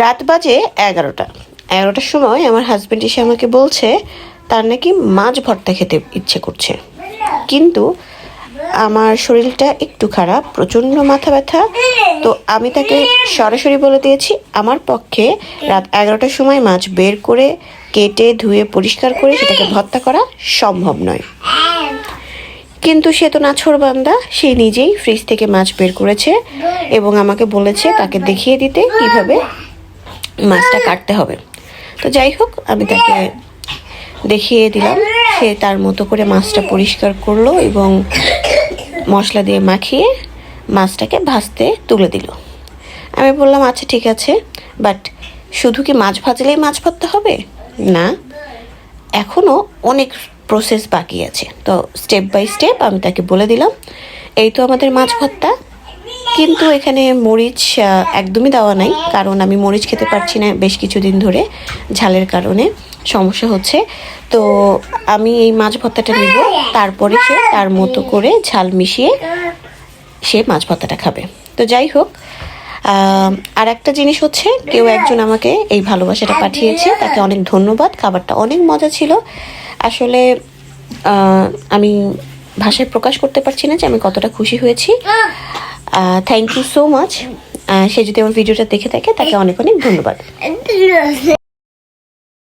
রাত বাজে এগারোটা। এগারোটার সময় আমার হাজব্যান্ড এসে আমাকে বলছে, তার নাকি মাছ ভর্তা খেতে ইচ্ছে করছে। কিন্তু আমার শরীরটা একটু খারাপ, প্রচণ্ড মাথা ব্যথা। তো আমি তাকে সরাসরি বলে দিয়েছি, আমার পক্ষে রাত এগারোটার সময় মাছ বের করে কেটে ধুয়ে পরিষ্কার করে সেটাকে ভর্তা করা সম্ভব নয়। কিন্তু সে তো নাছর বান্দা সে নিজেই ফ্রিজ থেকে মাছ বের করেছে এবং আমাকে বলেছে তাকে দেখিয়ে দিতে কীভাবে মাছটা কাটতে হবে। তো যাই হোক, আমি তাকে দেখিয়ে দিলাম। সে তার মতো করে মাছটা পরিষ্কার করল এবং মশলা দিয়ে মাখিয়ে মাছটাকে ভাজতে তুলে দিল। আমি বললাম আচ্ছা ঠিক আছে বাট শুধু কি মাছ ভাজলেই মাছ ভাজতে হবে? না এখনও অনেক প্রসেস বাকি আছে। তো স্টেপ বাই স্টেপ আমি তাকে বলে দিলাম, এই তো আমাদের মাছ ভর্তা কিন্তু এখানে মরিচ একদমই দেওয়া নাই, কারণ আমি মরিচ খেতে পারছি না বেশ কিছুদিন ধরে, ঝালের কারণে সমস্যা হচ্ছে। তো আমি এই মাছ ভর্তাটা নিব, তারপরে সে তার মতো করে ঝাল মিশিয়ে সে মাছ ভর্তাটা খাবে। তো যাই হোক আর একটা জিনিস হচ্ছে, কেউ একজন আমাকে এই ভালোবাসাটা পাঠিয়েছে, তাকে অনেক ধন্যবাদ, খাবারটা অনেক মজা ছিল। আসলে আমি ভাষায় প্রকাশ করতে পারছি না যে আমি কতটা খুশি হয়েছি। থ্যাংক ইউ সো মাচ সে যদি আমার ভিডিওটা দেখে থাকে তাকে অনেক অনেক ধন্যবাদ।